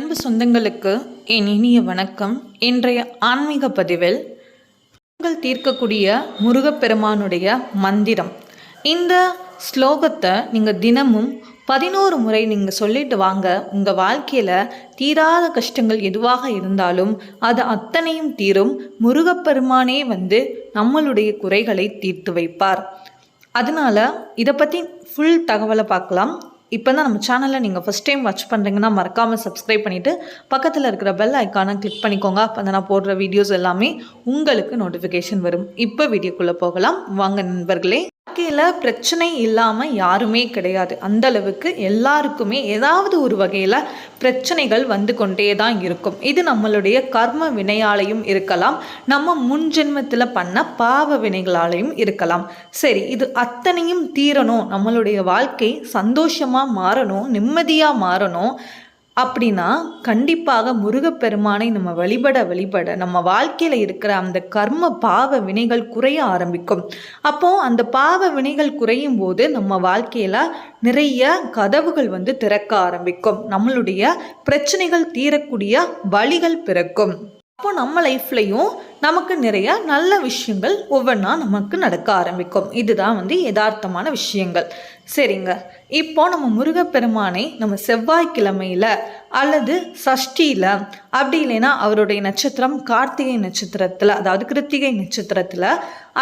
அன்பு சொந்தங்களுக்கு என் இனிய வணக்கம். இன்றைய ஆன்மீக பதிவில் உங்கள் தீர்க்கக்கூடிய முருகப்பெருமானுடைய மந்திரம். இந்த ஸ்லோகத்தை நீங்கள் தினமும் பதினோரு முறை நீங்கள் சொல்லிட்டு வாங்க. உங்கள் வாழ்க்கையில் தீராத கஷ்டங்கள் எதுவாக இருந்தாலும் அது அத்தனையும் தீரும். முருகப்பெருமானே வந்து நம்மளுடைய குறைகளை தீர்த்து வைப்பார். அதனால் இதை பற்றி ஃபுல் தகவலை பார்க்கலாம். இப்போ தான் நம்ம சேனலில் நீங்கள் ஃபஸ்ட் டைம் வாட்ச் பண்ணுறீங்கன்னா மறக்காமல் சப்ஸ்கிரைப் பண்ணிவிட்டு பக்கத்தில் இருக்கிற பெல் ஐக்கானை கிளிக் பண்ணிக்கோங்க. அப்போ தான் நான் போடுற வீடியோஸ் எல்லாமே உங்களுக்கு நோட்டிஃபிகேஷன் வரும். இப்போ வீடியோக்குள்ளே போகலாம். வாங்க நண்பர்களே. வாழ்க்கையில் பிரச்சனை இல்லாமல் யாருமே கிடையாது. அந்த அளவுக்கு எல்லாருக்குமே ஏதாவது ஒரு வகையில் பிரச்சனைகள் வந்து கொண்டே தான் இருக்கும். இது நம்மளுடைய கர்ம வினையாலையும் இருக்கலாம். நம்ம முன் ஜென்மத்தில் பண்ண பாவ வினைகளாலையும் இருக்கலாம். சரி இது அத்தனையும் தீரணும். நம்மளுடைய வாழ்க்கை சந்தோஷமாக மாறணும் நிம்மதியாக மாறணும். அப்படின்னா கண்டிப்பாக முருகப்பெருமானை நம்ம வழிபட வழிபட நம்ம வாழ்க்கையில் இருக்கிற அந்த கர்ம பாவ வினைகள் குறைய ஆரம்பிக்கும். அப்போது அந்த பாவ வினைகள் குறையும் போது நம்ம வாழ்க்கையில் நிறைய கதவுகள் வந்து திறக்க ஆரம்பிக்கும். நம்மளுடைய பிரச்சனைகள் தீரக்கூடிய வழிகள் பிறக்கும். அப்போ நம்ம லைஃப்லையும் நமக்கு நிறைய நல்ல விஷயங்கள் ஒவ்வொன்றா நமக்கு நடக்க ஆரம்பிக்கும். இதுதான் வந்து யதார்த்தமான விஷயங்கள். சரிங்க. இப்போ நம்ம முருகப்பெருமானை நம்ம செவ்வாய்க்கிழமையில் அல்லது சஷ்டியில் அப்படி இல்லைன்னா அவருடைய நட்சத்திரம் கார்த்திகை நட்சத்திரத்தில் அதாவது கிருத்திகை நட்சத்திரத்தில்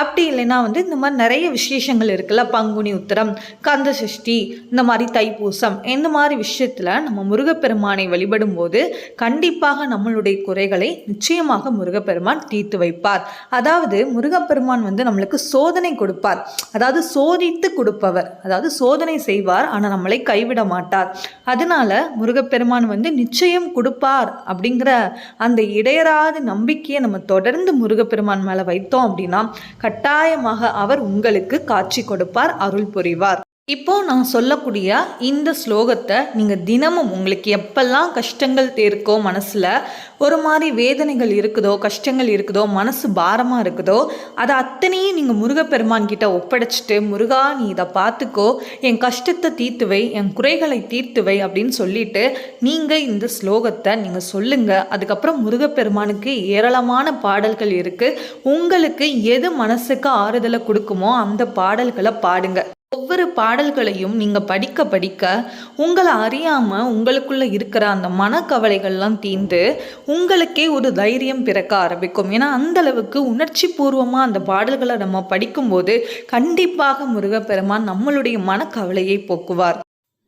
அப்படி இல்லைன்னா வந்து இந்த மாதிரி நிறைய விசேஷங்கள் இருக்குல்ல. பங்குனி உத்திரம் கந்த சஷ்டி இந்த மாதிரி தைப்பூசம் இந்த மாதிரி விஷயத்தில் நம்ம முருகப்பெருமானை வழிபடும் போது கண்டிப்பாக நம்மளுடைய குறைகளை நிச்சயமாக முருகப்பெருமான் தீர்த்து வைப்பார். அதாவது முருகப்பெருமான் வந்து நம்மளுக்கு சோதனை கொடுப்பார். அதாவது சோதித்து கொடுப்பவர். அதாவது சோதனை செய்வார் ஆனால் நம்மளை கைவிட மாட்டார். அதனால முருகப்பெருமான் வந்து நிச்சயம் கொடுப்பார் அப்படிங்கிற அந்த இடையராத நம்பிக்கையை நம்ம தொடர்ந்து முருகப்பெருமான் மேலே வைத்தோம் அப்படின்னா கட்டாயமாக அவர் உங்களுக்கு காட்சி கொடுப்பார் அருள் புரிவார். இப்போ நான் சொல்லக்கூடிய இந்த ஸ்லோகத்தை நீங்கள் தினமும் உங்களுக்கு எப்பெல்லாம் கஷ்டங்கள் இருக்கோ மனசில் ஒரு மாதிரி வேதனைகள் இருக்குதோ கஷ்டங்கள் இருக்குதோ மனசு பாரமாக இருக்குதோ அதை அத்தனையும் நீங்கள் முருகப்பெருமான் கிட்ட ஒப்படைச்சிட்டு முருகா நீ இதை பார்த்துக்கோ என் கஷ்டத்தை தீர்த்துவை என் குறைகளை தீர்த்துவை அப்படின்னு சொல்லிட்டு நீங்கள் இந்த ஸ்லோகத்தை நீங்கள் சொல்லுங்கள் அதுக்கப்புறம் முருகப்பெருமானுக்கு ஏராளமான பாடல்கள் இருக்குது உங்களுக்கு எது மனசுக்கு ஆறுதலை கொடுக்குமோ அந்த பாடல்களை பாடுங்க. ஒவ்வொரு பாடல்களையும் நீங்கள் படிக்க படிக்க உங்களை அறியாமல் உங்களுக்குள்ளே இருக்கிற அந்த மனக்கவலைகள்லாம் தீர்ந்து உங்களுக்கே ஒரு தைரியம் பிறக்க ஆரம்பிக்கும். ஏன்னா அந்த அளவுக்கு உணர்ச்சி பூர்வமாக அந்த பாடல்களை நம்ம படிக்கும்போது கண்டிப்பாக முருகப்பெருமான் நம்மளுடைய மனக்கவலையை போக்குவார்.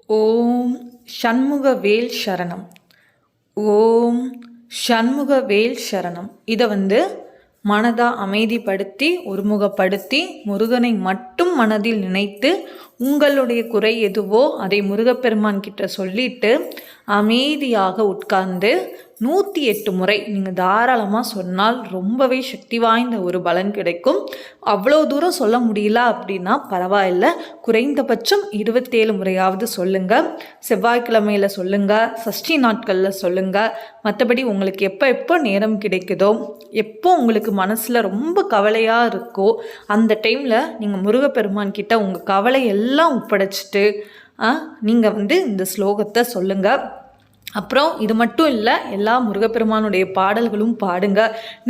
ஓம் சண்முக வேல் சரணம். ஓம் சண்முக வேல் சரணம். இதை வந்து மனதா அமைதிப்படுத்தி ஒருமுகப்படுத்தி முருகனை மட்டும் மனதில் நினைத்து உங்களுடைய குறை எதுவோ அதை முருகப்பெருமான் கிட்ட சொல்லிட்டு அமைதியாக உட்கார்ந்து நூற்றி எட்டு முறை நீங்கள் தாராளமாக சொன்னால் ரொம்பவே சக்தி வாய்ந்த ஒரு பலன் கிடைக்கும். அவ்வளோ தூரம் சொல்ல முடியல அப்படின்னா பரவாயில்ல. குறைந்தபட்சம் இருபத்தேழு முறையாவது சொல்லுங்கள் செவ்வாய்க்கிழமையில் சொல்லுங்கள் சஷ்டி நாட்களில் சொல்லுங்கள் மற்றபடி உங்களுக்கு எப்போ எப்போ நேரம் கிடைக்குதோ எப்போ உங்களுக்கு மனசில் ரொம்ப கவலையாக இருக்கோ அந்த டைமில் நீங்கள் முருகப்பெருமான் கிட்ட உங்கள் கவலை எல்லாம் ஒப்படைச்சிட்டு நீங்கள் வந்து இந்த ஸ்லோகத்தை சொல்லுங்கள் அப்புறம் இது மட்டும் இல்லை எல்லா முருகப்பெருமானுடைய பாடல்களும் பாடுங்க.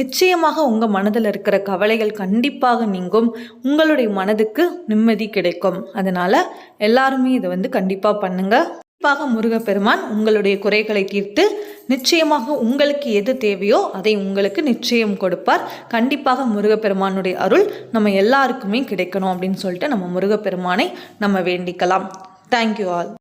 நிச்சயமாக உங்கள் மனதில் இருக்கிற கவலைகள் கண்டிப்பாக நீங்கும். உங்களுடைய மனதுக்கு நிம்மதி கிடைக்கும். அதனால் எல்லாருமே இதை வந்து கண்டிப்பாக பண்ணுங்கள் கண்டிப்பாக முருகப்பெருமான் உங்களுடைய குறைகளை தீர்த்து நிச்சயமாக உங்களுக்கு எது தேவையோ அதை உங்களுக்கு நிச்சயம் கொடுப்பார். கண்டிப்பாக முருகப்பெருமானுடைய அருள் நம்ம எல்லாருக்குமே கிடைக்கணும் அப்படின்னு சொல்லிட்டு நம்ம முருகப்பெருமானை நம்ம வேண்டிக்கலாம். Thank you all